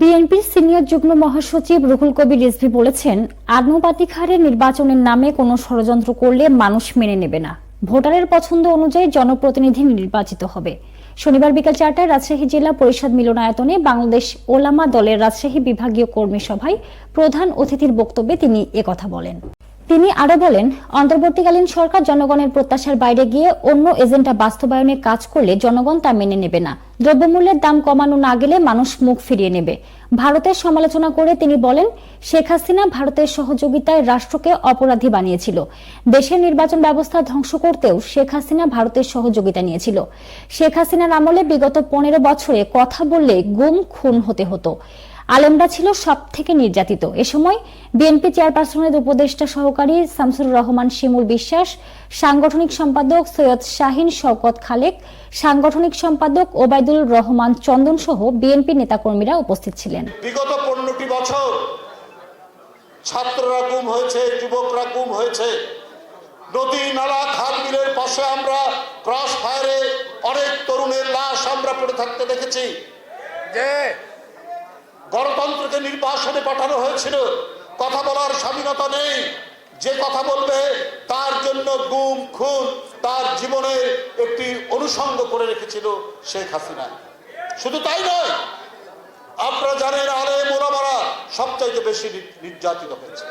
বিএনপির সিনিয়র যুগ্ম মহাসচিব রুহুল কবির রিজভি বলেছেন আদমপাতিখারের নির্বাচনের নামে কোনো ষড়যন্ত্র করলে মানুষ মেনে নেবে না। ভোটারের পছন্দ অনুযায়ী জনপ্রতিনিধি নির্বাচিত হবে। শনিবার বিকাল চারটায় রাজশাহী জেলা পরিষদ মিলনায়তনে বাংলাদেশ ওলামা দলের রাজশাহী বিভাগীয় কর্মী সভায় প্রধান অতিথির বক্তব্যে তিনি একথা বলেন। তিনি আরও বলেন, অন্তর্বর্তীকালীন সরকার জনগণের প্রত্যাশার বাইরে গিয়ে অন্য এজেন্ডা বাস্তবায়নে কাজ করলে জনগণ তা মেনে নেবে না। দ্রব্যমূল্যের দাম কমানো না গেলে মানুষ মুখ ফিরিয়ে নেবে। ভারতের সমালোচনা করে তিনি বলেন, শেখ হাসিনা ভারতের সহযোগিতায় রাষ্ট্রকে অপরাধী বানিয়েছিল। দেশের নির্বাচন ব্যবস্থা ধ্বংস করতেও শেখ হাসিনা ভারতের সহযোগিতা নিয়েছিল। শেখ হাসিনার আমলে বিগত পনেরো বছরে কথা বললে গুম, খুন হতে হতো। আলেমরা ছিল সব থেকে নির্যাতিত। এ সময় বিএনপি চেয়ারপারসনের উপদেষ্টা সহকারী শামসুর রহমান শিমুল বিশ্বাস সাংগঠনিক সম্পাদক সৈয়দ শাহিন শওকত খালেক সাংগঠনিক সম্পাদক ওবায়দুল রহমান চন্দন সহ বিএনপি নেতাকর্মীরা উপস্থিত ছিলেন। বিগত পনেরোটি বছর ছাত্ররা গুম হয়েছে যুবকরা গুম হয়েছে। নদী নালা খাল বিলের পাশে আমরা ক্রস ফায়ারে অনেক তরুণের লাশ আমরা পড়ে থাকতে দেখেছি। যে গণতন্ত্রকে নির্বাসনে পাঠানো হয়েছিল। কথা বলার স্বাধীনতা নেই। যে কথা বলবে, তার জন্য গুম, খুন, তার জীবনের একটি অনুষঙ্গ করে রেখেছিল শেখ হাসিনা। শুধু তাই নয়, আপনারা জানেন আলে মোলামারা সবচাইতে বেশি নির্যাতিত হয়েছে।